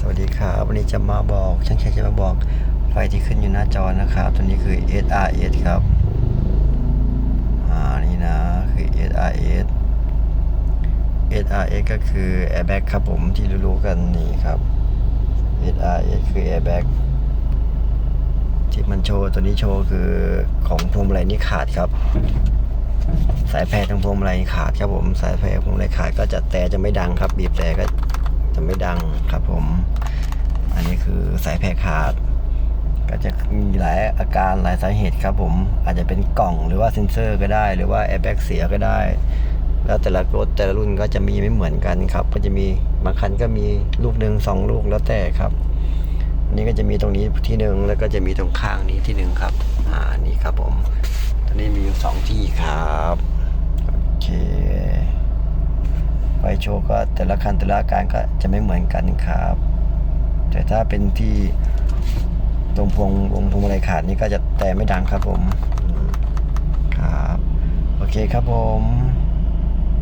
สวัสดีครับวันนี้จะมาบอกช่างแขกจะมาบอกไฟที่ขึ้นอยู่หน้าจอนะครับ ตัวนี้คือ SRS ครับอ่านี่นะคือ SRS SRS ก็คือ airbag ครับผมที่รู้ๆกันนี่ครับ SRS คือ airbag ที่มันโชว์ตัวนี้โชว์คือของพวงมาลัยนี่ขาดครับ สายแพรทางพวงมาลัยขาดครับผมสายแพรพวงมาลัยขาดก็จะแต่จะไม่ดังครับบีบแต่ก็ จะไม่ดังครับผม อันนี้คือสายแพรขาด ก็จะมีหลายอาการหลายสาเหตุครับผม อาจจะเป็นกล่องหรือว่าเซ็นเซอร์ก็ได้ หรือว่าแอร์แบ็กเสียก็ได้ แล้วแต่ละรถแต่ละรุ่นก็จะมีไม่เหมือนกันครับ ก็จะมีบางคันก็มีลูกหนึ่งสองลูกแล้วแต่ครับอันนี้ก็จะมีตรงนี้ที่หนึ่งแล้วก็จะมีตรงข้างนี้ที่หนึ่งครับ อ่านี่ครับผม ตอนนี้มีอยู่สองที่ครับ ไฟโชว์ก็แต่ละคันแต่ละอาการก็จะไม่เหมือนกันครับ แต่ถ้าเป็นที่ตรงพวงวงพวงอะไรขาดนี่ก็จะแต่ไม่ดังครับผมครับ โอเคครับผม